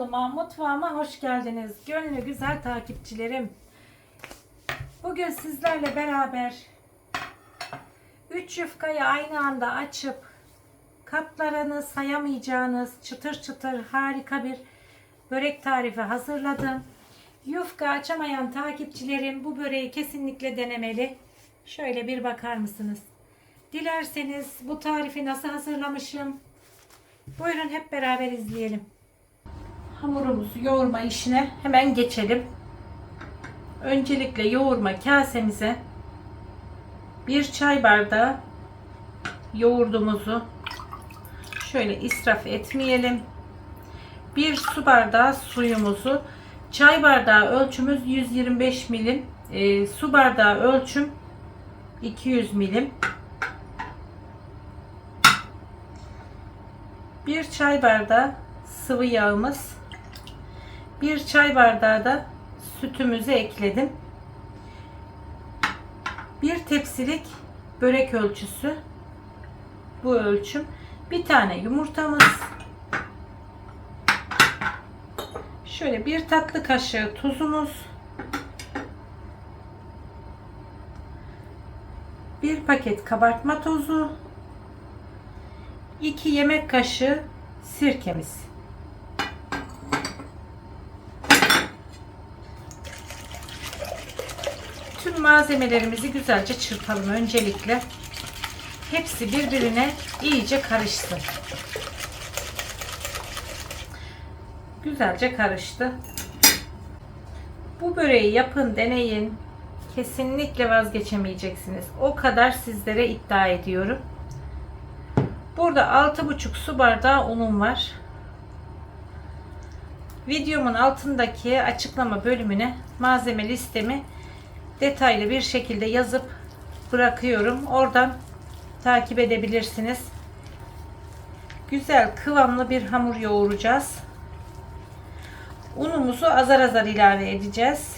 Kanalıma, mutfağıma hoş geldiniz. Gönlü güzel takipçilerim. Bugün sizlerle beraber 3 yufkayı aynı anda açıp katlarını sayamayacağınız çıtır çıtır harika bir börek tarifi hazırladım. Yufka açamayan takipçilerim bu böreği kesinlikle denemeli. Şöyle bir bakar mısınız? Dilerseniz bu tarifi nasıl hazırlamışım? Buyurun hep beraber izleyelim. Hamurumuzu yoğurma işine hemen geçelim. Öncelikle yoğurma kasemize bir çay bardağı yoğurdumuzu şöyle israf etmeyelim. Bir su bardağı suyumuzu çay bardağı ölçümüz 125 milim. E, su bardağı ölçüm 200 milim. Bir çay bardağı sıvı yağımız. Bir çay bardağı da sütümüzü ekledim. Bir tepsilik börek ölçüsü. Bu ölçüm. Bir tane yumurtamız. Şöyle bir tatlı kaşığı tuzumuz. Bir paket kabartma tozu. 2 yemek kaşığı sirkemiz. Tüm malzemelerimizi güzelce çırpalım öncelikle. Hepsi birbirine iyice karışsın. Güzelce karıştı. Bu böreği yapın, deneyin. Kesinlikle vazgeçemeyeceksiniz. O kadar sizlere iddia ediyorum. Burada 6,5 su bardağı unum var. Videomun altındaki açıklama bölümüne malzeme listemi detaylı bir şekilde yazıp bırakıyorum. Oradan takip edebilirsiniz. Güzel kıvamlı bir hamur yoğuracağız. Unumuzu azar azar ilave edeceğiz.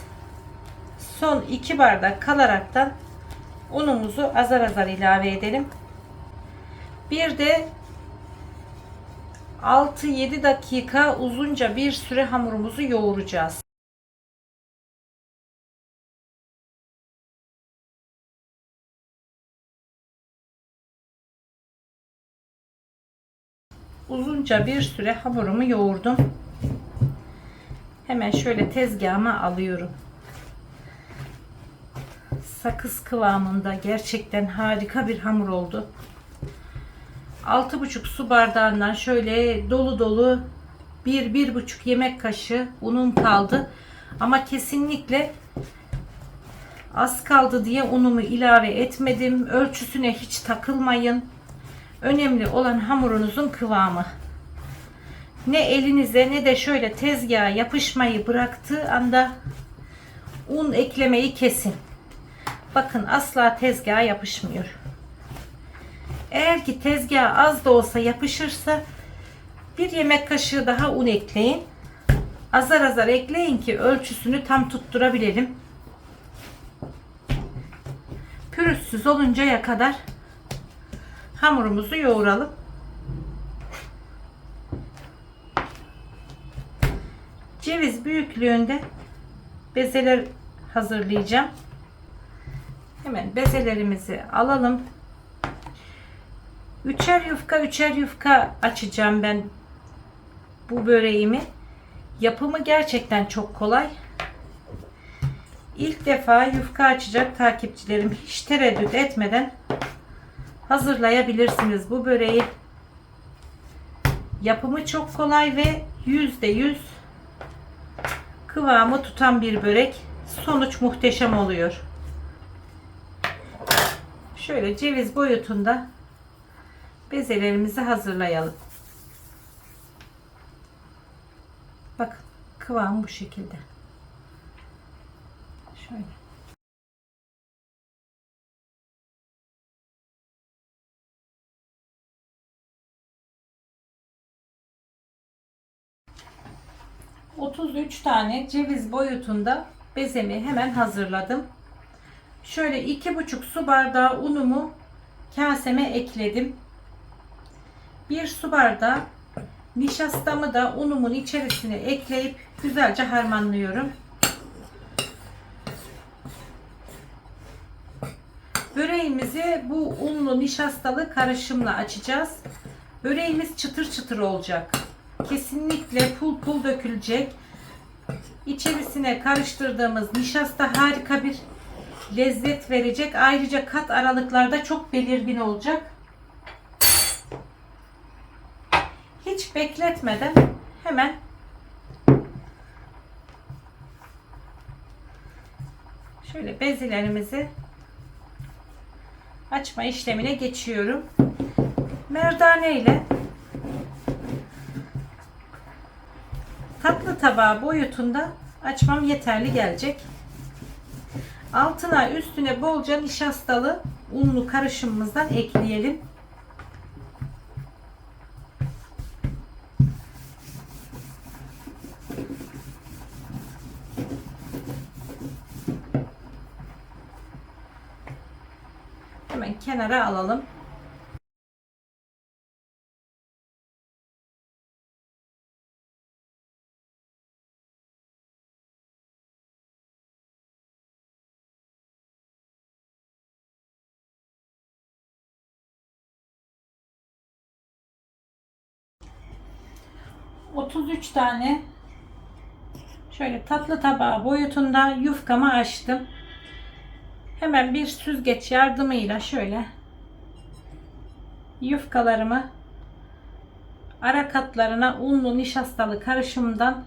Son 2 bardak kalaraktan unumuzu azar azar ilave edelim. Bir de 6-7 dakika uzunca bir süre hamurumuzu yoğuracağız. Uzunca bir süre hamurumu yoğurdum. Hemen şöyle tezgahıma alıyorum. Sakız kıvamında gerçekten harika bir hamur oldu. 6,5 su bardağından şöyle dolu dolu 1-1,5 yemek kaşığı unum kaldı. Ama kesinlikle az kaldı diye unumu ilave etmedim. Ölçüsüne hiç takılmayın. Önemli olan hamurunuzun kıvamı. Ne elinize ne de şöyle tezgaha yapışmayı bıraktığı anda un eklemeyi kesin. Bakın asla tezgaha yapışmıyor. Eğer ki tezgaha az da olsa yapışırsa bir yemek kaşığı daha un ekleyin. Azar azar ekleyin ki ölçüsünü tam tutturabilelim. Pürüzsüz oluncaya kadar hamurumuzu yoğuralım. Ceviz büyüklüğünde bezeler hazırlayacağım. Hemen bezelerimizi alalım. Üçer yufka üçer yufka açacağım ben bu böreğimi. Yapımı gerçekten çok kolay. İlk defa yufka açacak takipçilerim hiç tereddüt etmeden hazırlayabilirsiniz bu böreği. Yapımı çok kolay ve yüzde yüz kıvamı tutan bir börek. Sonuç muhteşem oluyor. Şöyle ceviz boyutunda bezelerimizi hazırlayalım. Bakın kıvam bu şekilde. Şöyle. ...33 tane ceviz boyutunda bezemi hemen hazırladım. Şöyle iki buçuk su bardağı unumu kaseme ekledim. Bir su bardağı Nişastamı da unumun içerisine ekleyip güzelce harmanlıyorum. Böreğimizi bu unlu nişastalı karışımla açacağız. Böreğimiz çıtır çıtır olacak. Kesinlikle pul pul dökülecek. İçerisine karıştırdığımız nişasta harika bir lezzet verecek. Ayrıca kat aralıklarda çok belirgin olacak. Hiç bekletmeden hemen şöyle bezilerimizi açma işlemine geçiyorum. Merdane ile tabağı boyutunda açmam yeterli gelecek. Altına üstüne bolca nişastalı unlu karışımımızdan ekleyelim. Hemen kenara alalım. ...33 tane... ...şöyle tatlı tabağı boyutunda yufkamı açtım. Hemen bir süzgeç yardımıyla şöyle yufkalarımı ara katlarına unlu nişastalı karışımdan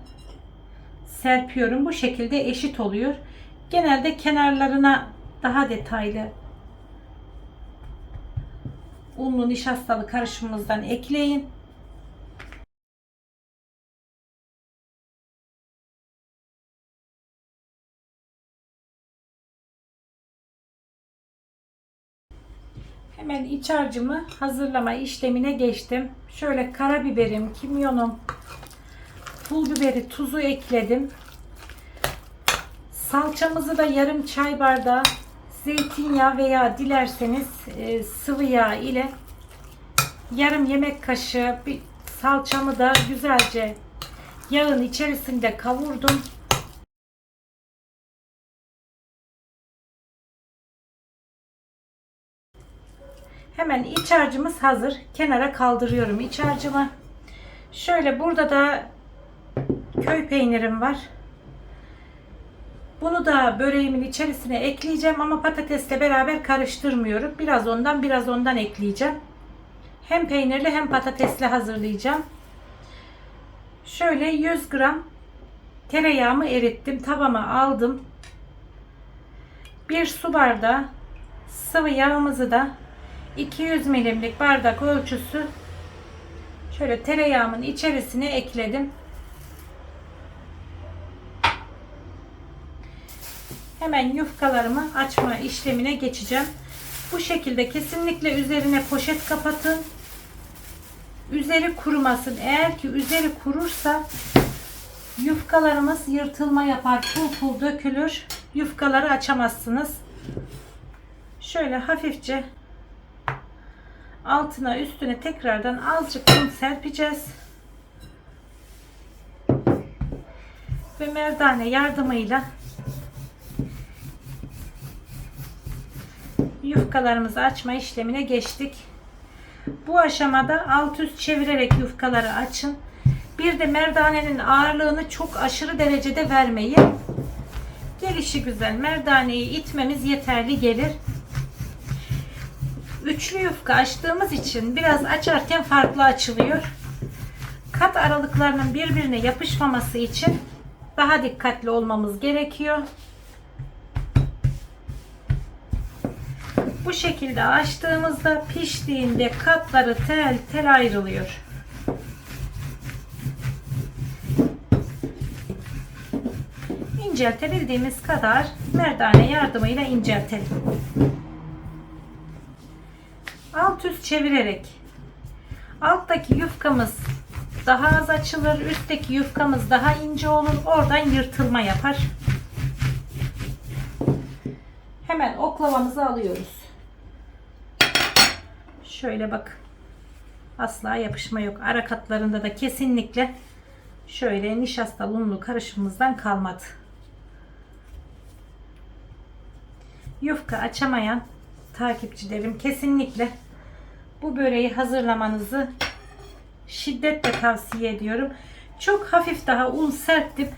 serpiyorum. Bu şekilde eşit oluyor. Genelde kenarlarına daha detaylı unlu nişastalı karışımımızdan ekleyin. Hemen iç harcımı hazırlama işlemine geçtim. Şöyle karabiberim, kimyonum, pul biberi, tuzu ekledim. Salçamızı da yarım çay bardağı zeytinyağı veya dilerseniz e, sıvı yağ ile yarım yemek kaşığı bir salçamı da güzelce yağın içerisinde kavurdum. Hemen iç harcımız hazır. Kenara kaldırıyorum iç harcımı. Şöyle burada da köy peynirim var. Bunu da böreğimin içerisine ekleyeceğim ama patatesle beraber karıştırmıyorum. Biraz ondan biraz ondan ekleyeceğim. Hem peynirli hem patatesli hazırlayacağım. Şöyle 100 gram tereyağımı erittim. Tavama aldım. Bir su bardağı sıvı yağımızı da 200 milimlik bardak ölçüsü şöyle tereyağımın içerisine ekledim. Hemen yufkalarımı açma işlemine geçeceğim. Bu şekilde kesinlikle üzerine poşet kapatın. Üzeri kurumasın. Eğer ki üzeri kurursa yufkalarımız yırtılma yapar. Pul pul dökülür. Yufkaları açamazsınız. Şöyle hafifçe altına üstüne tekrardan azıcık un serpeceğiz. Ve merdane yardımıyla yufkalarımızı açma işlemine geçtik. Bu aşamada alt üst çevirerek yufkaları açın. Bir de merdanenin ağırlığını çok aşırı derecede vermeyin. Gelişi güzel merdaneyi itmemiz yeterli gelir. Üçlü yufka açtığımız için biraz açarken farklı açılıyor. Kat aralıklarının birbirine yapışmaması için daha dikkatli olmamız gerekiyor. Bu şekilde açtığımızda piştiğinde katları tel tel ayrılıyor. İnceltebildiğimiz kadar merdane yardımıyla inceltelim. Alt üst çevirerek alttaki yufkamız daha az açılır, üstteki yufkamız daha ince olur. Oradan yırtılma yapar. Hemen oklavamızı alıyoruz. Şöyle bak. Asla yapışma yok. Ara katlarında da kesinlikle şöyle nişastalı unlu karışımımızdan kalmadı. Yufka açamayan takipçilerim kesinlikle bu böreği hazırlamanızı şiddetle tavsiye ediyorum. Çok hafif daha un serptim.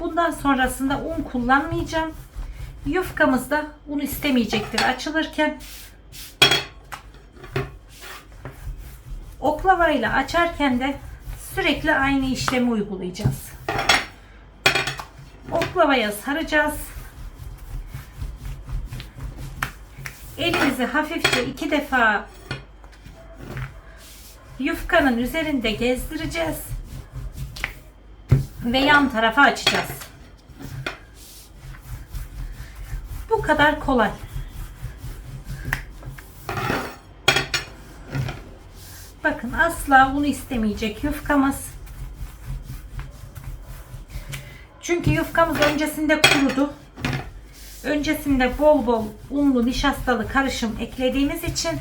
Bundan sonrasında un kullanmayacağım. Yufkamız da un istemeyecektir açılırken. Oklavayla açarken de sürekli aynı işlemi uygulayacağız. Oklavaya saracağız. Elimizi hafifçe iki defa yufkanın üzerinde gezdireceğiz ve yan tarafa açacağız. Bu kadar kolay. Bakın asla un istemeyecek yufkamız. Çünkü yufkamız öncesinde kurudu. Öncesinde bol bol unlu nişastalı karışım eklediğimiz için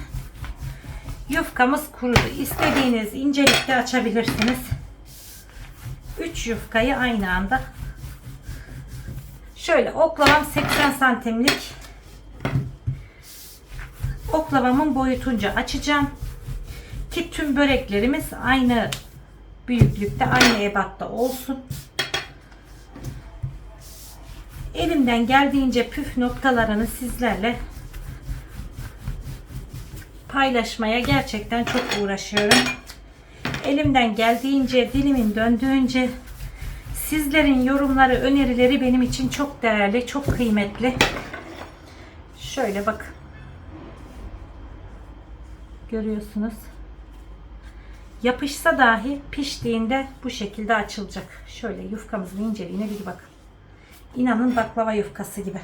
yufkamız kurudu. İstediğiniz incelikte açabilirsiniz. 3 yufkayı aynı anda şöyle oklavam 80 santimlik oklavamın boyutunca açacağım ki tüm böreklerimiz aynı büyüklükte aynı ebatta olsun elimden geldiğince püf noktalarını sizlerle paylaşmaya gerçekten çok uğraşıyorum. Elimden geldiğince dilimin döndüğünce sizlerin yorumları önerileri benim için çok değerli çok kıymetli. Şöyle bak. Görüyorsunuz. Yapışsa dahi piştiğinde bu şekilde açılacak. Şöyle yufkamızın inceliğine bir bakın inanın baklava yufkası gibi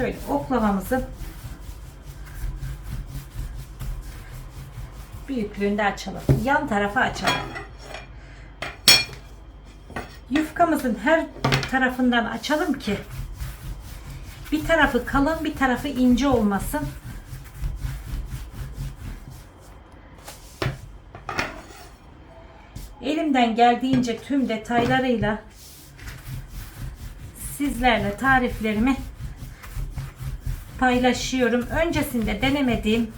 şöyle oklavamızı büyüklüğünde açalım. Yan tarafa açalım. Yufkamızın her tarafından açalım ki bir tarafı kalın bir tarafı ince olmasın. Elimden geldiğince tüm detaylarıyla sizlerle tariflerimi paylaşıyorum. Öncesinde denemediğim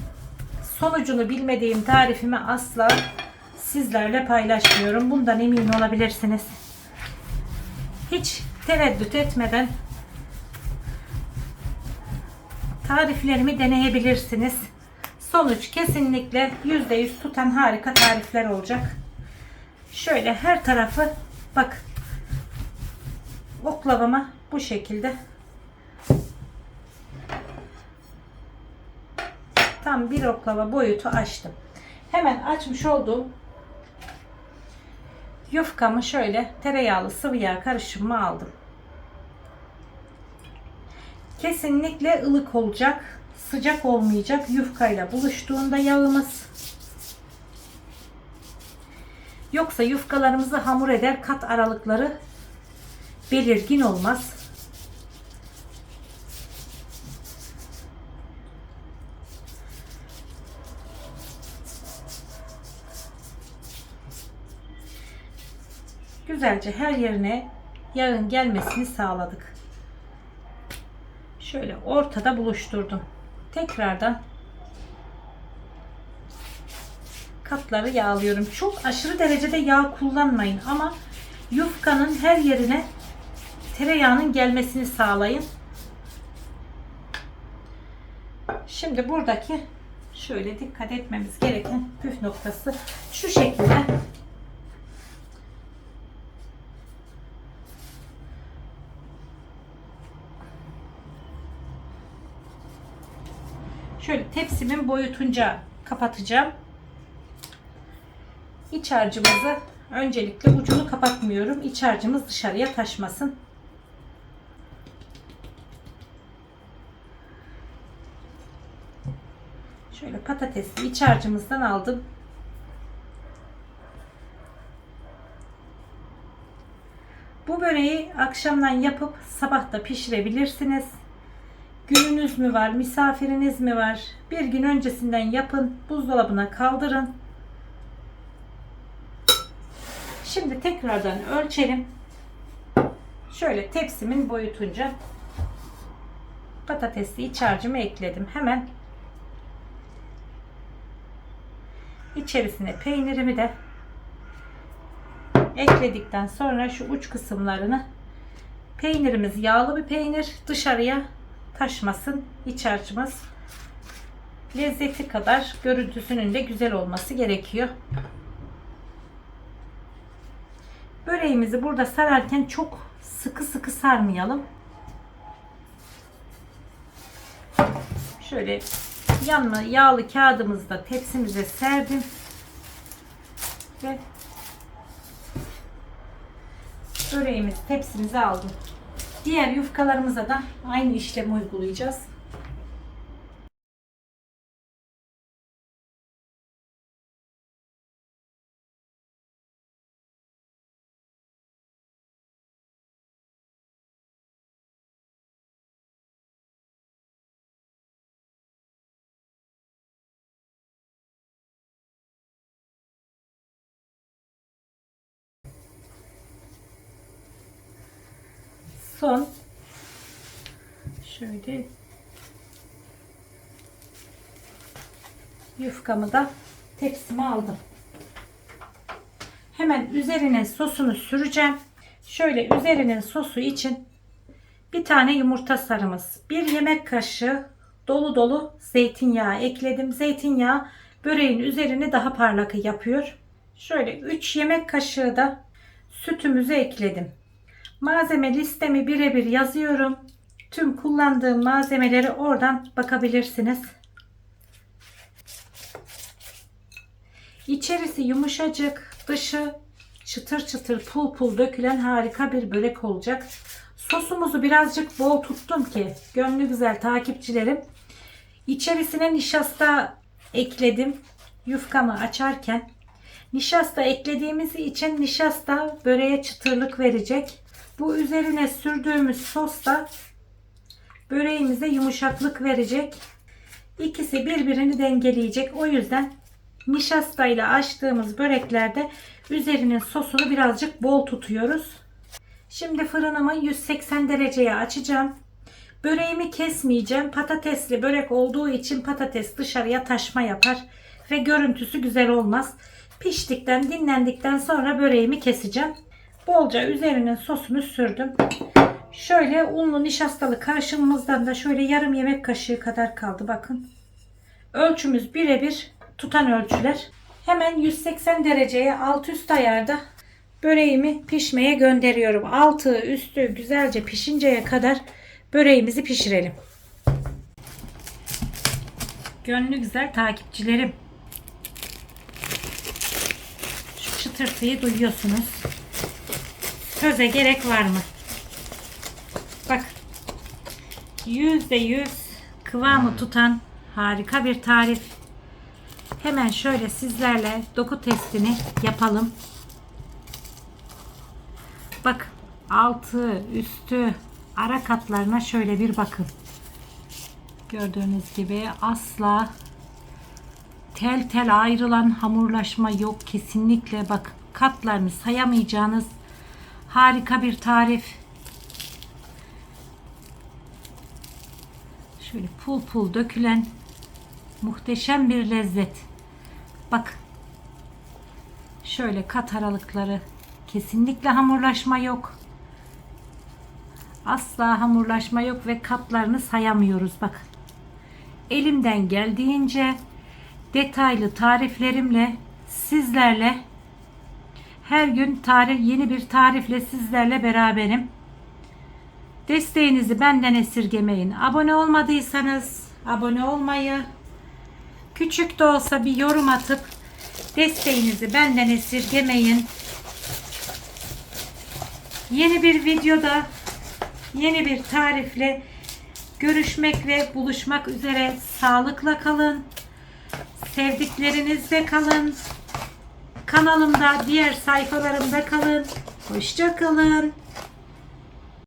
sonucunu bilmediğim tarifimi asla sizlerle paylaşmıyorum. Bundan emin olabilirsiniz. Hiç tereddüt etmeden tariflerimi deneyebilirsiniz. Sonuç kesinlikle %100 tutan harika tarifler olacak. Şöyle her tarafı bak oklavama bu şekilde tam bir oklava boyutu açtım. Hemen açmış olduğum yufkamı şöyle tereyağlı sıvı yağ karışımı aldım. Kesinlikle ılık olacak. Sıcak olmayacak yufkayla buluştuğunda yağımız. Yoksa yufkalarımızı hamur eder kat aralıkları belirgin olmaz. Güzelce her yerine yağın gelmesini sağladık. Şöyle ortada buluşturdum. Tekrardan katları yağlıyorum. Çok aşırı derecede yağ kullanmayın ama yufkanın her yerine tereyağının gelmesini sağlayın. Şimdi buradaki şöyle dikkat etmemiz gereken püf noktası şu şekilde Şöyle tepsimin boyutunca kapatacağım. İç harcımızı öncelikle ucunu kapatmıyorum. İç harcımız dışarıya taşmasın. Şöyle patatesli iç harcımızdan aldım. Bu böreği akşamdan yapıp sabah da pişirebilirsiniz gününüz mü var, misafiriniz mi var? Bir gün öncesinden yapın, buzdolabına kaldırın. Şimdi tekrardan ölçelim. Şöyle tepsimin boyutunca patatesli iç harcımı ekledim. Hemen içerisine peynirimi de ekledikten sonra şu uç kısımlarını peynirimiz yağlı bir peynir dışarıya taşmasın iç harcımız lezzeti kadar görüntüsünün de güzel olması gerekiyor. Böreğimizi burada sararken çok sıkı sıkı sarmayalım. Şöyle yanma yağlı kağıdımızı da tepsimize serdim. Ve böreğimizi tepsimize aldım. Diğer yufkalarımıza da aynı işlemi uygulayacağız. Son şöyle yufkamı da tepsime aldım. Hemen üzerine sosunu süreceğim. Şöyle üzerinin sosu için bir tane yumurta sarımız, bir yemek kaşığı dolu dolu zeytinyağı ekledim. Zeytinyağı böreğin üzerini daha parlak yapıyor. Şöyle 3 yemek kaşığı da sütümüzü ekledim. Malzeme listemi birebir yazıyorum. Tüm kullandığım malzemeleri oradan bakabilirsiniz. İçerisi yumuşacık, dışı çıtır çıtır pul pul dökülen harika bir börek olacak. Sosumuzu birazcık bol tuttum ki gönlü güzel takipçilerim. İçerisine nişasta ekledim. Yufkamı açarken nişasta eklediğimiz için nişasta böreğe çıtırlık verecek. Bu üzerine sürdüğümüz sos da böreğimize yumuşaklık verecek. İkisi birbirini dengeleyecek. O yüzden nişasta ile açtığımız böreklerde üzerinin sosunu birazcık bol tutuyoruz. Şimdi fırınımı 180 dereceye açacağım. Böreğimi kesmeyeceğim. Patatesli börek olduğu için patates dışarıya taşma yapar ve görüntüsü güzel olmaz. Piştikten, dinlendikten sonra böreğimi keseceğim. Bolca üzerine sosunu sürdüm. Şöyle unlu nişastalı karışımımızdan da şöyle yarım yemek kaşığı kadar kaldı. Bakın. Ölçümüz birebir tutan ölçüler. Hemen 180 dereceye alt üst ayarda böreğimi pişmeye gönderiyorum. Altı üstü güzelce pişinceye kadar böreğimizi pişirelim. Gönlü güzel takipçilerim. Şu çıtırtıyı duyuyorsunuz. Söze gerek var mı? Bak. Yüzde yüz kıvamı tutan harika bir tarif. Hemen şöyle sizlerle doku testini yapalım. Bak altı, üstü, ara katlarına şöyle bir bakın. Gördüğünüz gibi asla tel tel ayrılan hamurlaşma yok kesinlikle. Bak katlarını sayamayacağınız harika bir tarif. Şöyle pul pul dökülen muhteşem bir lezzet. Bak. Şöyle kat aralıkları kesinlikle hamurlaşma yok. Asla hamurlaşma yok ve katlarını sayamıyoruz bak. Elimden geldiğince detaylı tariflerimle sizlerle her gün tarif yeni bir tarifle sizlerle beraberim. Desteğinizi benden esirgemeyin. Abone olmadıysanız abone olmayı, küçük de olsa bir yorum atıp desteğinizi benden esirgemeyin. Yeni bir videoda yeni bir tarifle görüşmek ve buluşmak üzere sağlıkla kalın. Sevdiklerinizle kalın. Kanalımda diğer sayfalarımda kalın. Hoşça kalın.